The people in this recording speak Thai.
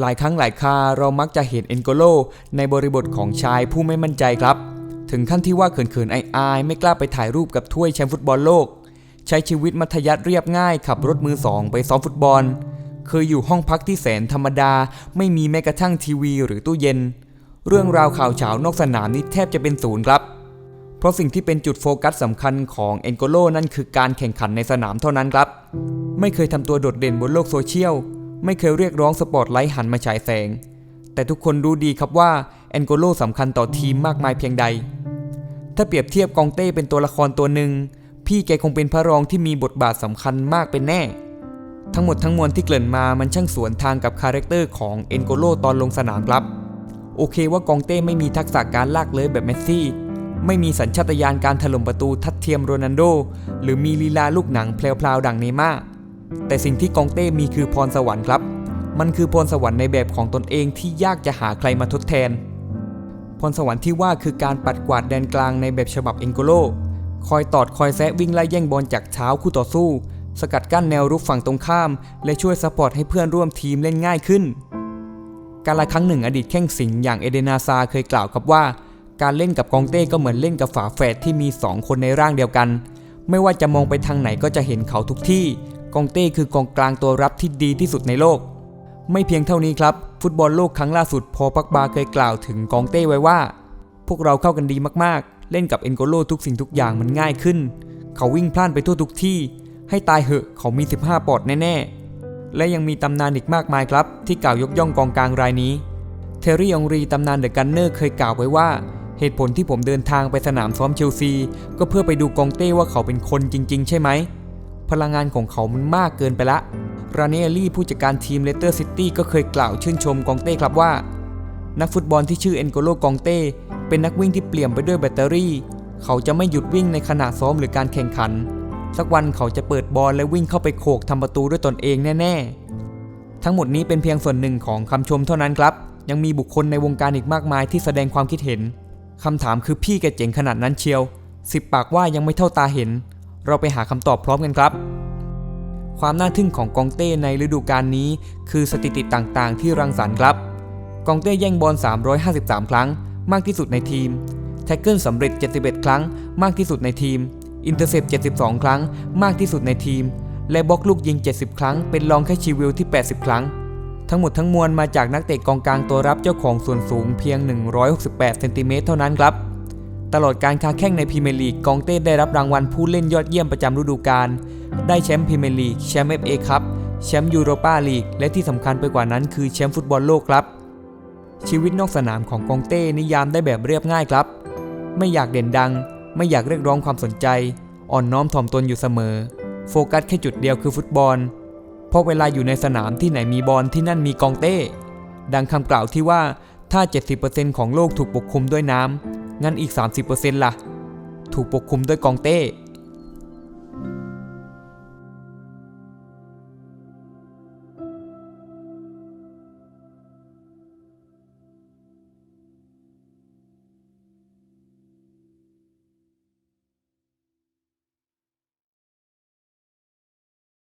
หลายครั้งหลายคาเรามักจะเห็นเอ็นโกโลในบริบทของชายผู้ไม่มั่นใจครับ ถึงขั้นที่ว่าเขินๆอายๆไม่กล้าไปถ่ายรูปกับถ้วยแชมป์ฟุตบอลโลก ใช้ชีวิตมัธยัติเรียบง่ายขับรถมือสองไปซ้อมฟุตบอล เคยอยู่ห้องพักที่แสนธรรมดา ไม่มีแม้กระทั่งทีวีหรือตู้เย็น เรื่องราวข่าวเฉานอกสนามนี่แทบจะเป็นศูนย์ครับ เพราะสิ่งที่เป็นจุดโฟกัสสำคัญของเอ็นโกโลนั่นคือการแข่งขันในสนามเท่านั้นครับ ไม่เคยทำตัวโดดเด่นบนโลกโซเชียล ไม่เคยเรียกร้องสปอตไลท์หันมาฉายแสง แต่ทุกคนรู้ดีครับว่าเอนโกโลสำคัญต่อทีมมากมายเพียงใด ถ้าเปรียบเทียบกองเต้เป็นตัวละครตัวหนึ่ง พี่แกคงเป็นพระรองที่มีบทบาทสำคัญมากเป็นแน่ ทั้งหมดทั้งมวลที่เกริ่นมามันช่างสวนทางกับคาแรคเตอร์ของเอนโกโลตอนลงสนามครับ โอเคว่ากองเต้ไม่มีทักษะการลากเลยแบบเมสซี่ไม่มีสัญชาตญาณการถล่มประตูทัดเทียมโรนัลโด หรือมีลีลาลูกหนังแพลวๆดังเนม่า แต่สิ่งที่กองเต้มีคือพรสวรรค์ครับ มันคือพรสวรรค์ในแบบของตนเองที่ยากจะหาใครมาทดแทน พรสวรรค์ที่ว่าคือการปัดกวาดแดนกลางในแบบฉบับเอ็นโกโล คอยตอดคอยแซะวิ่งไล่แย่งบอลจากเท้าคู่ต่อสู้ สกัดกั้นแนวรุกฝั่งตรงข้าม และช่วยซัพพอร์ตให้เพื่อนร่วมทีมเล่นง่ายขึ้น การละครั้งหนึ่งอดีตแข้งสิงอย่างเอเดนาซาเคยกล่าวครับว่า การเล่นกับกองเต้ก็เหมือนเล่นกับฝาแฝดที่มี 2 คนในร่างเดียวกัน ไม่ว่าจะมองไปทางไหนก็จะเห็นเขาทุกที่ กองเต้คือกองกลางตัวรับที่ดีที่สุดในโลก ไม่เพียงเท่านี้ครับ ฟุตบอลโลกครั้งล่าสุดพอปักบาเคยกล่าวถึงกองเต้ไว้ว่า พวกเราเข้ากันดีมากๆ เล่นกับเอ็นโกโลทุกสิ่งทุกอย่างมันง่ายขึ้น เขาวิ่งพล่านไปทั่วทุกที่ ให้ตายเหอะเขามี 15 ปอดแน่ๆ และยังมีตำนานอีกมากมายครับ ที่กล่าวยกย่องกองกลางรายนี้เทอร์รี่องรีตำนานเดอะกันเนอร์เคยกล่าวไว้ว่าเหตุผลที่ผมเดินทางไปสนามซ้อมเชลซี ก็เพื่อไปดูกองเต้ว่าเขาเป็นคนจริง ๆ ใช่ไหม พลังงานของเขามันมากเกินไปละราเนลลี่ผู้จัดการทีมเลสเตอร์ซิตี้ก็เคยกล่าวชื่นชมกองเต้ครับว่า นักฟุตบอลที่ชื่อเอ็นโกโลกองเต้ เป็นนักวิ่งที่เปลี่ยนไปด้วยแบตเตอรี่ เขาจะไม่หยุดวิ่งในขณะซ้อมหรือการแข่งขัน สักวันเขาจะเปิดบอลและวิ่งเข้าไปโขกทำประตูด้วยตนเองแน่ ๆ ทั้งหมดนี้เป็นเพียงส่วนหนึ่งของคำชมเท่านั้นครับ ยังมีบุคคลในวงการอีกมากมายที่แสดงความคิดเห็นคำถามคือพี่แกเจ๋งขนาดนั้นเชียวสิบปากว่ายังไม่เท่าตาเห็น เราไปหาคำตอบพร้อมกันครับ ความน่าทึ่งของกองเต้ในฤดูกาลนี้ คือสถิติต่างๆ ที่รังสรรค์ครับ กองเต้แย่งบอล 353 ครั้ง มากที่สุดในทีม แท็กเกิลสำเร็จ 71 ครั้ง มากที่สุดในทีม อินเตอร์เซป72 ครั้ง มากที่สุดในทีม และบล็อกลูกยิง 70 ครั้ง เป็นรองแค่ชิวิลที่ 80 ครั้งทั้งหมดทั้งมวลมาจากนักเตะกองกลางตัวรับเจ้าของส่วนสูงเพียง 168 เซนติเมตรเท่านั้นครับ ตลอดการค้าแข่งในพรีเมียร์ลีกกองเต้ได้รับรางวัลผู้เล่นยอดเยี่ยมประจำฤดูกาลได้แชมป์พรีเมียร์ลีกแชมป์เอฟเอคัพแชมป์ยูโรปาลีกและที่สำคัญไปกว่านั้นคือแชมป์ฟุตบอลโลกครับ ชีวิตนอกสนามของกองเต้นิยามได้แบบเรียบง่ายครับ ไม่อยากเด่นดัง ไม่อยากเรียกร้องความสนใจ อ่อนน้อมถ่อมตนอยู่เสมอ โฟกัสแค่จุดเดียวคือฟุตบอลเพราะเวลาอยู่ในสนามที่ไหนมีบอลที่นั่นมีกองเต้ ดังคำกล่าวที่ว่าถ้า 70%ของโลกถูกปกคลุมด้วยน้ำ งั้นอีก 30%ล่ะ ถูกปกคลุมด้วยกองเต้